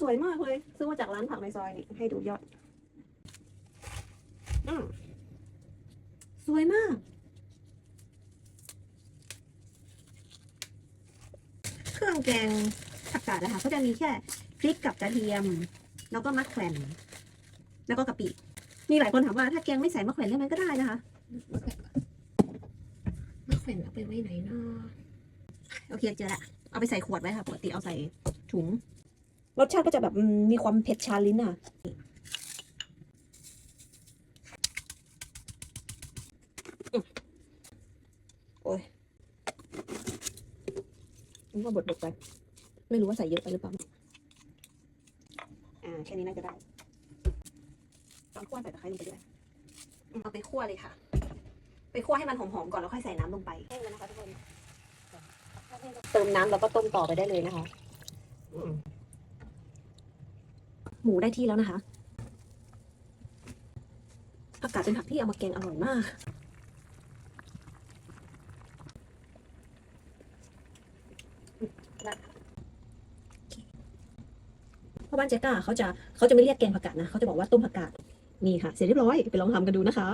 สวยมากเลย ซื้อมาจากร้านผักในซอยนี่ ให้ดูยอด อืมสวยมาก เครื่องแกงผักกาดนะคะก็จะมีแค่พริกกับกระเทียม แล้วก็มะแขวนแล้วก็กะปิ มีหลายคนถามว่าถ้าแกงไม่ใส่มะแขวนได้ไหมก็ได้นะคะมะแขวนเอาไปไว้ไหนเนาะโอเคเจอละ เอาไปใส่ขวดไว้ค่ะ ปกติเอาใส่ถุง รสชาติก็จะแบบอืมมีความเผ็ดชาลิ้นอะโอ้ยนี่ก็บดๆไป ไม่รู้ว่าใส่เยอะไปหรือเปล่า อ่า แค่นี้น่าจะได้ตอนคั่วใส่ตะไคร้ลงไปด้วยอืมเอาไปคั่วเลยค่ะ ไปคั่วให้มันหอมๆก่อนแล้วค่อยใส่น้ำลงไปแห้งแล้วนะคะทุกคน เติมน้ำแล้วก็ต้มต่อไปได้เลยนะคะอืม หมูได้ที่แล้วนะคะผักกาดเป็นผักที่เอามาแกงอร่อยมากพ่อบ้านเจ๊ก้าเขาจะเขาจะไม่เรียกแกงผักกาดนะเขาจะบอกว่าต้มผักกาดนี่ค่ะ เสร็จเรียบร้อยไปลองทำกันดูนะคะ